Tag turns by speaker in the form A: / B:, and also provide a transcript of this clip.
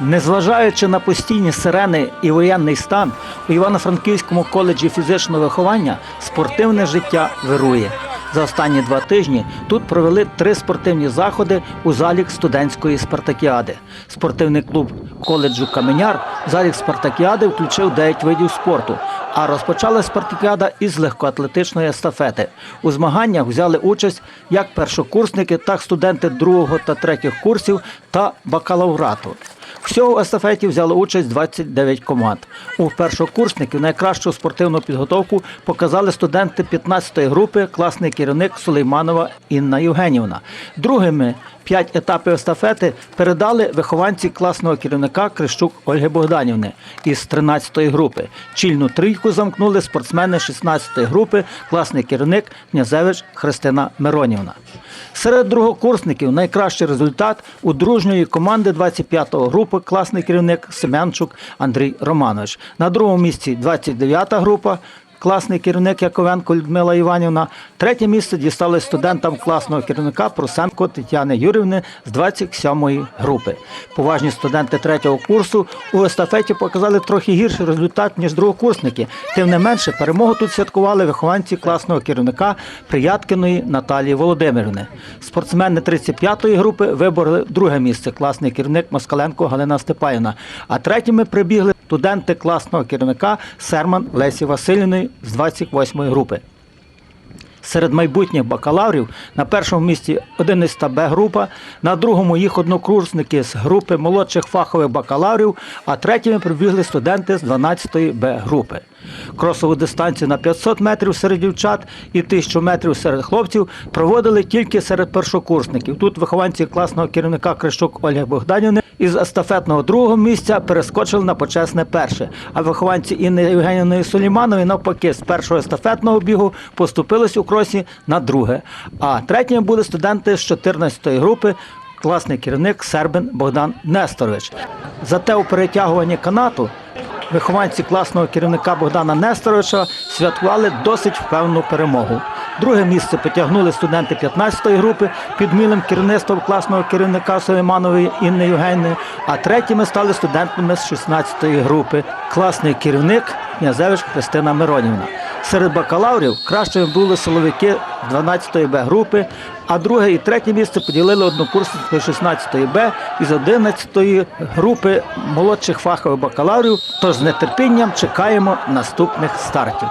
A: Незважаючи на постійні сирени і воєнний стан, у Івано-Франківському коледжі фізичного виховання спортивне життя вирує. За останні два тижні тут провели три спортивні заходи у залік студентської спартакіади. Спортивний клуб коледжу Каменяр в залік спартакіади включив 9 видів спорту. А розпочала спартакіада із легкоатлетичної естафети. У змаганнях взяли участь як першокурсники, так студенти другого та третіх курсів та бакалаврату. Всього в естафеті взяли участь 29 команд. У першокурсників найкращу спортивну підготовку показали студенти 15-ї групи, класний керівник Сулейманова Інна Євгенівна. Другими п'ять етапів естафети передали вихованці класного керівника Крищук Ольги Богданівни із 13-ї групи. Чільну трійку замкнули спортсмени 16-ї групи, класний керівник Князевич Христина Миронівна. Серед другокурсників найкращий результат у дружньої команди 25-го групи класний керівник Семенчук Андрій Романович. На другому місці 29-та група. Класний керівник Яковенко Людмила Іванівна. Третє місце дістали студентам класного керівника Прусенко Тетяни Юрівни з 27-ї групи. Поважні студенти третього курсу у естафеті показали трохи гірший результат, ніж другокурсники. Тим не менше, перемогу тут святкували вихованці класного керівника Прияткиної Наталії Володимирівни. Спортсмени 35-ї групи вибороли друге місце класний керівник Москаленко Галина Степаївна. А третіми прибігли студенти класного керівника Серман Лесі Васильівни з 28-ї групи. Серед майбутніх бакалаврів на першому місці 11 Б група, на другому їх однокурсники з групи молодших фахових бакалаврів, а третіми прибігли студенти з 12 Б групи. Кросову дистанцію на 500 метрів серед дівчат і 1000 метрів серед хлопців проводили тільки серед першокурсників. Тут вихованці класного керівника Крищук Ольги Богданівни із естафетного другого місця перескочили на почесне перше. А вихованці Інни Євгенівної Суліманової навпаки з першого естафетного бігу поступились у кросі на друге. А третіми були студенти з 14-ї групи. Класний керівник Сербин Богдан Несторович. Зате у перетягуванні канату вихованці класного керівника Богдана Несторовича святкували досить впевнену перемогу. Друге місце потягнули студенти 15-ї групи під мілим керівництвом класного керівника Сулейманової Інни Євгенівни, а третіми стали студентами з 16-ї групи, класний керівник Князевич Христина Миронівна. Серед бакалаврів кращими були силовики 12-ї Б групи, а друге і третє місце поділили однокурсники 16-ї Б із 11-ї групи молодших фахових бакалаврів. Тож з нетерпінням чекаємо наступних стартів.